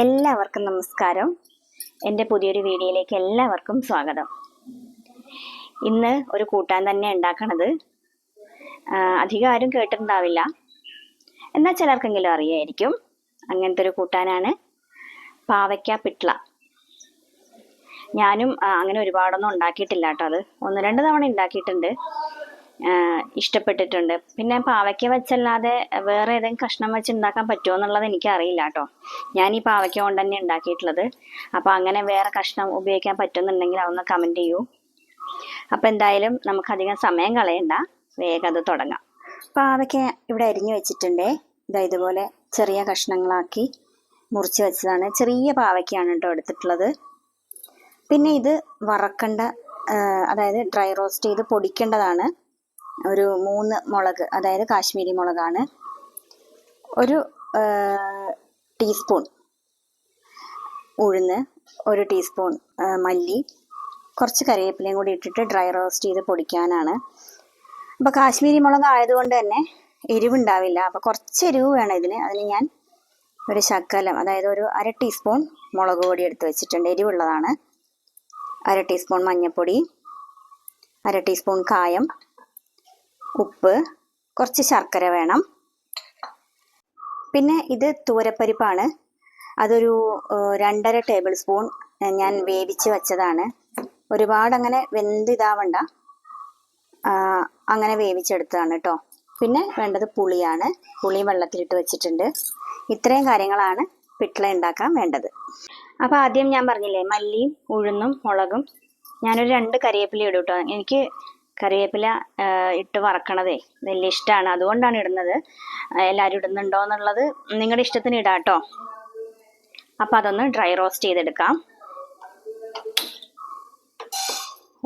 എല്ലാവർക്കും നമസ്കാരം. എന്റെ പുതിയൊരു വീഡിയോയിലേക്ക് എല്ലാവർക്കും സ്വാഗതം. ഇന്ന് ഒരു കൂട്ടാൻ തന്നെ ഉണ്ടാക്കണത് അധികം ആരും കേട്ടിട്ടുണ്ടാവില്ല. എന്നാൽ ചിലർക്കെങ്കിലും അറിയായിരിക്കും. അങ്ങനത്തെ ഒരു കൂട്ടാനാണ് പാവയ്ക്ക പിട്ല ഞാനും അങ്ങനെ ഒരുപാടൊന്നും ഉണ്ടാക്കിയിട്ടില്ല കേട്ടോ അത്. ഒന്ന് രണ്ട് തവണ ഉണ്ടാക്കിയിട്ടുണ്ട്. ഇഷ്ടപ്പെട്ടിട്ടുണ്ട്. പിന്നെ പാവയ്ക്ക വെച്ചല്ലാതെ വേറെ ഏതെങ്കിലും കഷ്ണം വെച്ച് ഉണ്ടാക്കാൻ പറ്റുമോ എന്നുള്ളത് എനിക്ക് അറിയില്ല കേട്ടോ. ഞാൻ ഈ പാവയ്ക്ക കൊണ്ട് തന്നെ ഉണ്ടാക്കിയിട്ടുള്ളത്. അപ്പോൾ അങ്ങനെ വേറെ കഷ്ണം ഉപയോഗിക്കാൻ പറ്റുന്നുണ്ടെങ്കിൽ അതൊന്ന് കമന്റ് ചെയ്യൂ. അപ്പോൾ എന്തായാലും നമുക്ക് അധികം സമയം കളയണ്ട. വേഗം അത് തുടങ്ങാം. പാവയ്ക്ക ഇവിടെ അരിഞ്ഞു വെച്ചിട്ടുണ്ട്. ഇതാ ഇതുപോലെ ചെറിയ കഷ്ണങ്ങളാക്കി മുറിച്ച് വെച്ചതാണ്. ചെറിയ പാവയ്ക്കാണ് കേട്ടോ എടുത്തിട്ടുള്ളത്. പിന്നെ ഇത് വറക്കണ്ട അതായത് ഡ്രൈ റോസ്റ്റ് ചെയ്ത് പൊടിക്കേണ്ടതാണ്. ഒരു മൂന്ന് മുളക് അതായത് കാശ്മീരി മുളകാണ്. ഒരു ടീസ്പൂൺ ഉഴുന്ന് ഒരു ടീസ്പൂൺ മല്ലി കുറച്ച് കറിവേപ്പിലയും കൂടി ഇട്ടിട്ട് ഡ്രൈ റോസ്റ്റ് ചെയ്ത് പൊടിക്കാനാണ്. അപ്പോൾ കാശ്മീരി മുളക് ആയതുകൊണ്ട് തന്നെ എരിവുണ്ടാവില്ല. അപ്പോൾ കുറച്ച് എരിവ് വേണം ഇതിന്. അതിന് ഞാൻ ഒരു ശക്കലം അതായത് ഒരു അര ടീസ്പൂൺ മുളക് പൊടി എടുത്ത് വെച്ചിട്ടുണ്ട്. എരിവുള്ളതാണ്. അര ടീസ്പൂൺ മഞ്ഞൾപ്പൊടി അര ടീസ്പൂൺ കായം ഉപ്പ് കുറച്ച് ശർക്കര വേണം. പിന്നെ ഇത് തൂരപ്പരിപ്പാണ് അതൊരു രണ്ടര ടേബിൾ സ്പൂൺ ഞാൻ വേവിച്ച് വെച്ചതാണ്. ഒരുപാട് അങ്ങനെ വെന്ത് ഇതാവണ്ട. അങ്ങനെ വേവിച്ചെടുത്തതാണ് കേട്ടോ പിന്നെ വേണ്ടത് പുളിയാണ്. പുളി വെള്ളത്തിലിട്ട് വെച്ചിട്ടുണ്ട്. ഇത്രയും കാര്യങ്ങളാണ് പിട്ടള ഉണ്ടാക്കാൻ വേണ്ടത്. അപ്പോൾ ആദ്യം ഞാൻ പറഞ്ഞില്ലേ മല്ലിയും ഉഴുന്നും മുളകും ഞാനൊരു രണ്ട് കറിവേപ്പില ഇടും കേട്ടോ എനിക്ക് കറിവേപ്പില ഇട്ട് വറക്കണതേ. വലിയ ഇഷ്ടമാണ് അതുകൊണ്ടാണ് ഇടുന്നത്. എല്ലാവരും ഇടുന്നുണ്ടോ എന്നുള്ളത് നിങ്ങളുടെ ഇഷ്ടത്തിന് ഇടാട്ടോ അപ്പം അതൊന്ന് ഡ്രൈ റോസ്റ്റ് ചെയ്തെടുക്കാം.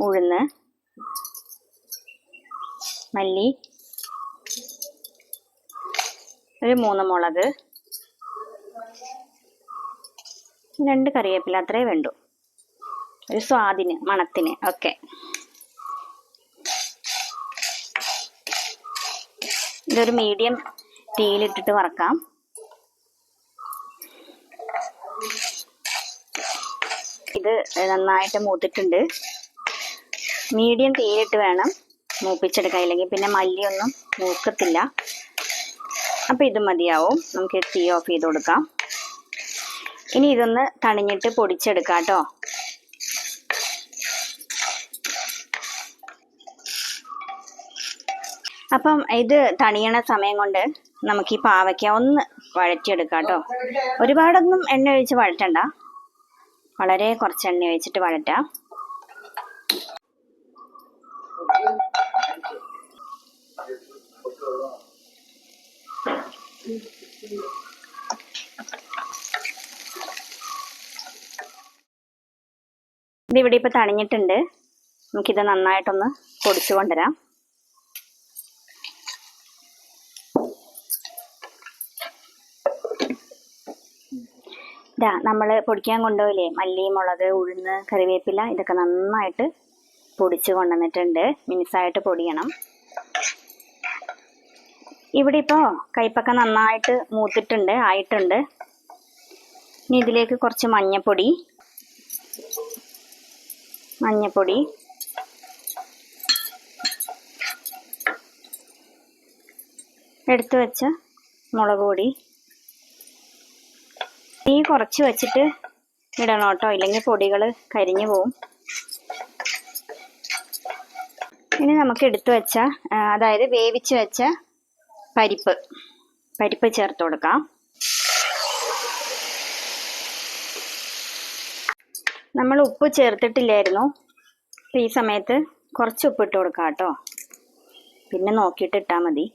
ഉഴുന്ന് മല്ലി ഒരു മൂന്ന് മുളക് രണ്ട് കറിവേപ്പില അത്രേ വേണ്ടു. ഒരു സ്വാദിന് മണത്തിന്. ഒക്കെ ഇതൊരു മീഡിയം തീയിലിട്ടിട്ട് വറക്കാം. ഇത് നന്നായിട്ട് മൂത്തിട്ടുണ്ട്. മീഡിയം തീയിലിട്ട് വേണം മൂപ്പിച്ചെടുക്കാൻ. ഇല്ലെങ്കിൽ പിന്നെ മല്ലിയൊന്നും മൂക്കത്തില്ല. അപ്പം ഇത് മതിയാവും. നമുക്ക് തീ ഓഫ് ചെയ്ത് കൊടുക്കാം. ഇനി ഇതൊന്ന് തണിഞ്ഞിട്ട് പൊടിച്ചെടുക്കാം കേട്ടോ. അപ്പം ഇത് തണിയണ സമയം കൊണ്ട് നമുക്ക് ഈ പാവയ്ക്ക ഒന്ന് വഴറ്റിയെടുക്കാം കേട്ടോ ഒരുപാടൊന്നും എണ്ണ ഒഴിച്ച് വഴറ്റണ്ട. വളരെ കുറച്ച് എണ്ണ ഒഴിച്ചിട്ട് വഴറ്റാം. ഇതിവിടെ ഇപ്പൊ തണിഞ്ഞിട്ടുണ്ട്. നമുക്കിത് നന്നായിട്ടൊന്ന് പൊടിച്ചു കൊണ്ടുവരാം ഇതാ നമ്മൾ പൊടിക്കാൻ കൊണ്ടുപോയില്ലേ? മല്ലി മുളക് ഉഴുന്ന് കറിവേപ്പില ഇതൊക്കെ നന്നായിട്ട് പൊടിച്ച് കൊണ്ടുവന്നിട്ടുണ്ട്. മിനിസായിട്ട് പൊടിയണം. ഇവിടെ ഇപ്പോൾ കയ്പൊക്കെ നന്നായിട്ട് മൂത്തിട്ടുണ്ട് ആയിട്ടുണ്ട്. ഇനി ഇതിലേക്ക് കുറച്ച് മഞ്ഞപ്പൊടി മഞ്ഞപ്പൊടി എടുത്തു വെച്ച മുളക് പൊടി തീ കുറച്ച് വെച്ചിട്ട് ഇടണം കേട്ടോ. ഇല്ലെങ്കിൽ പൊടികൾ കരിഞ്ഞു പോവും. ഇനി നമുക്ക് എടുത്തു വെച്ച അതായത് വേവിച്ച് വെച്ച പരിപ്പ്. പരിപ്പ് ചേർത്ത് കൊടുക്കാം. നമ്മൾ ഉപ്പ് ചേർത്തിട്ടില്ലായിരുന്നു. ഈ സമയത്ത് കുറച്ച് ഉപ്പ് ഇട്ട് കൊടുക്കാം കേട്ടോ. പിന്നെ നോക്കിയിട്ട് ഇട്ടാൽ മതി.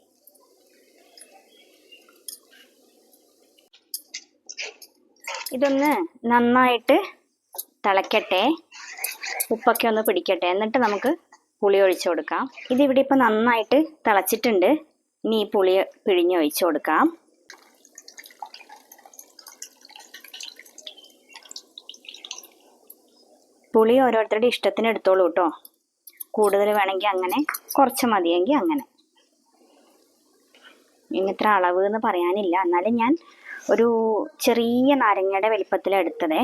ഇതൊന്ന് നന്നായിട്ട് തിളയ്ക്കട്ടെ ഉപ്പൊക്കെ ഒന്ന് പിടിക്കട്ടെ. എന്നിട്ട് നമുക്ക് പുളി ഒഴിച്ചു കൊടുക്കാം. ഇതിവിടെ ഇപ്പം നന്നായിട്ട് തിളച്ചിട്ടുണ്ട്. ഇനി ഈ പുളി പിഴിഞ്ഞ് ഒഴിച്ചു കൊടുക്കാം. പുളി ഓരോരുത്തരുടെ ഇഷ്ടത്തിന് എടുത്തോളൂ കേട്ടോ. കൂടുതൽ വേണമെങ്കിൽ അങ്ങനെ കുറച്ച് മതിയെങ്കിൽ അങ്ങനെ. ഇനി ഇത്ര അളവ് എന്ന് പറയാനില്ല. എന്നാലും ഞാൻ ഒരു ചെറിയ നാരങ്ങയുടെ വലിപ്പത്തിൽ എടുത്തതേ.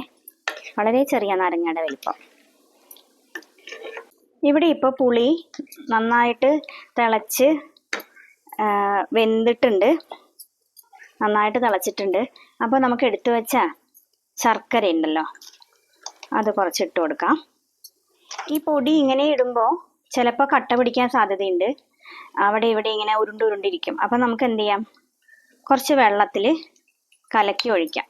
വളരെ ചെറിയ നാരങ്ങയുടെ വലിപ്പം. ഇവിടെ ഇപ്പോൾ പുളി നന്നായിട്ട് തിളച്ച് വെന്തിട്ടുണ്ട്. നന്നായിട്ട് തിളച്ചിട്ടുണ്ട്. അപ്പോൾ നമുക്ക് എടുത്തു വെച്ച ശർക്കര ഉണ്ടല്ലോ അത് കുറച്ച് ഇട്ട് കൊടുക്കാം. ഈ പൊടി ഇങ്ങനെ ഇടുമ്പോൾ ചിലപ്പോൾ കട്ട പിടിക്കാൻ സാധ്യതയുണ്ട്. അവിടെ ഇവിടെ ഇങ്ങനെ ഉരുണ്ട് ഉരുണ്ടിരിക്കും. അപ്പം നമുക്ക് എന്ത് ചെയ്യാം? കുറച്ച് വെള്ളത്തിൽ കലക്കി ഒഴിക്കാം.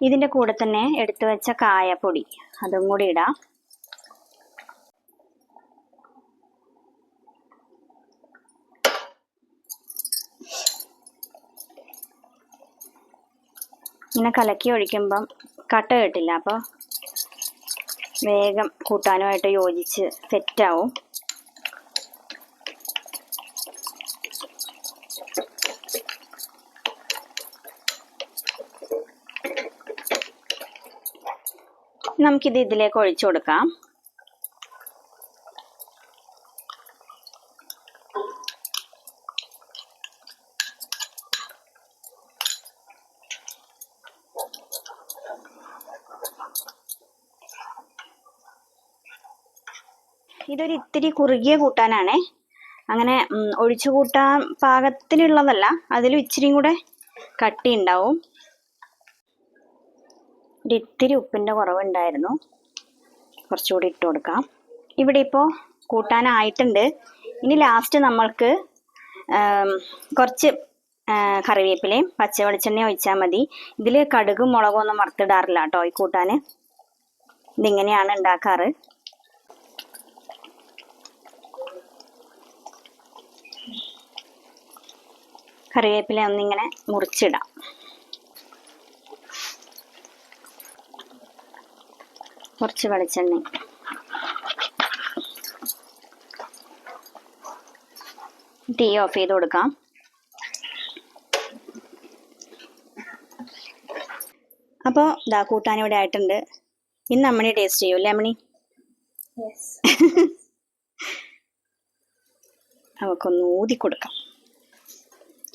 ഇതിന്റെ കൂടെ തന്നെ എടുത്തു വെച്ച കായപ്പൊടി അതും കൂടി ഇടാം. ഇങ്ങനെ കലക്കി ഒഴിക്കുമ്പം കട്ട കിട്ടില്ല അപ്പോൾ വേഗം കൂട്ടാനുമായിട്ട് യോജിച്ച് സെറ്റാവും നമുക്കിത് ഇതിലേക്ക് ഒഴിച്ചു കൊടുക്കാം. ഇതൊരു ഇത്തിരി കുറുകിയ കൂട്ടാനാണേ. അങ്ങനെ ഒഴിച്ചു കൂട്ടാൻ പാകത്തിനുള്ളതല്ല. അതിലും ഇച്ചിരിയും കൂടെ കട്ടി ഉണ്ടാവും ഒരു ഇത്തിരി ഉപ്പിന്റെ കുറവുണ്ടായിരുന്നു. കുറച്ചുകൂടി ഇട്ട് കൊടുക്കാം. ഇവിടെ ഇപ്പോൾ കൂട്ടാനായിട്ടുണ്ട്. ഇനി ലാസ്റ്റ് നമ്മൾക്ക് കുറച്ച് കറിവേപ്പിലയും പച്ച വെളിച്ചെണ്ണയും ഒഴിച്ചാൽ മതി. ഇതിൽ കടുകും ഒന്നും വറുത്തിടാറില്ല കേട്ടോ ഈ കൂട്ടാൻ ഇതിങ്ങനെയാണ് ഉണ്ടാക്കാറ്. കറിവേപ്പില ഒന്നിങ്ങനെ മുറിച്ചിടാം. കുറച്ച് വെളിച്ചെണ്ണ. തീ ഓഫ് ചെയ്ത് കൊടുക്കാം. അപ്പോൾ ദാ കൂട്ടാൻ ഇവിടെ ആയിട്ടുണ്ട്. ഇന്ന് അമ്മണി ടേസ്റ്റ് ചെയ്യൂ അല്ലേ അമ്മണി? അവക്കൊന്ന് ഊതി കൊടുക്കാം.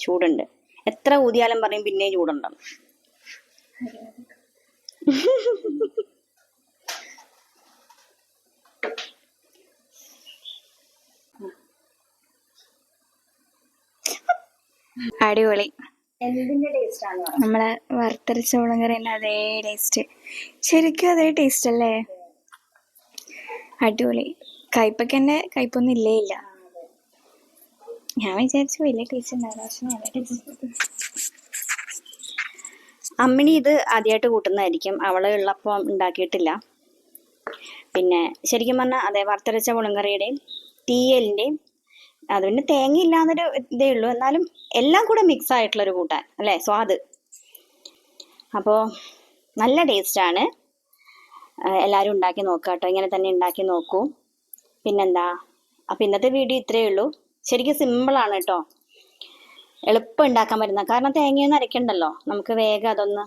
ചൂടുണ്ട്. എത്ര ഊതിയാലും പറയും പിന്നെയും ചൂടുണ്ടാവും. അടിപൊളി. നമ്മളെ വറുത്തരച്ച മുളകറിന്റെ അതേ ടേസ്റ്റ് ശരിക്കും അതേ ടേസ്റ്റ് അല്ലേ? അടിപൊളി. കയ്പക്കന്റെ കയ്പൊന്നും ഇല്ലേ ഇല്ല ഞാൻ വിചാരിച്ചു വലിയ ഉണ്ടായിരുന്നു ടേസ്റ്റ് അമ്മിണി ഇത് ആദ്യമായിട്ട് കൂട്ടുന്നതായിരിക്കും. അവളെ ഉള്ളപ്പം ഉണ്ടാക്കിയിട്ടില്ല. പിന്നെ ശരിക്കും പറഞ്ഞാൽ അതെ വറുത്തരച്ച മുളങ്കറിയുടെയും തീയലിന്റെയും അത് പിന്നെ തേങ്ങ ഇല്ലാന്നൊരു ഇതേ ഉള്ളൂ. എന്നാലും എല്ലാം കൂടെ മിക്സ് ആയിട്ടുള്ളൊരു കൂട്ടാൻ അല്ലേ? സ്വാദ് അപ്പോൾ നല്ല ടേസ്റ്റാണ് എല്ലാവരും ഉണ്ടാക്കി നോക്കുക കേട്ടോ. ഇങ്ങനെ തന്നെ ഉണ്ടാക്കി നോക്കൂ. പിന്നെന്താ? അപ്പം ഇന്നത്തെ വീഡിയോ ഇത്രയേ ഉള്ളൂ. ശരിക്കും സിമ്പിളാണ് കേട്ടോ. എളുപ്പം ഉണ്ടാക്കാൻ പറ്റുന്ന. കാരണം തേങ്ങയൊന്നും അരയ്ക്കണ്ടല്ലോ. നമുക്ക് വേഗം അതൊന്ന്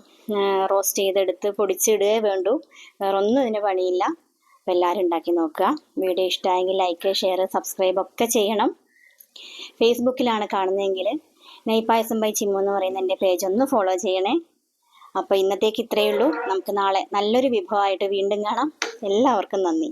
റോസ്റ്റ് ചെയ്തെടുത്ത് പൊടിച്ചിടുകയേ വേണ്ടൂ. വേറെ ഒന്നും ഇതിന് പണിയില്ല. അപ്പം എല്ലാവരും ഉണ്ടാക്കി നോക്കുക. വീഡിയോ ഇഷ്ടമായെങ്കിൽ ലൈക്ക് ഷെയർ സബ്സ്ക്രൈബ് ഒക്കെ ചെയ്യണം. ഫേസ്ബുക്കിലാണ് കാണുന്നതെങ്കിൽ നെയ്പായസം ബൈ ചിമ്മു എന്ന് പറയുന്ന എന്റെ പേജ് ഒന്ന് ഫോളോ ചെയ്യണേ. അപ്പോൾ ഇന്നത്തേക്ക് ഇത്രയേ ഉള്ളൂ. നമുക്ക് നാളെ നല്ലൊരു വിഭവമായിട്ട് വീണ്ടും കാണാം. എല്ലാവർക്കും നന്ദി.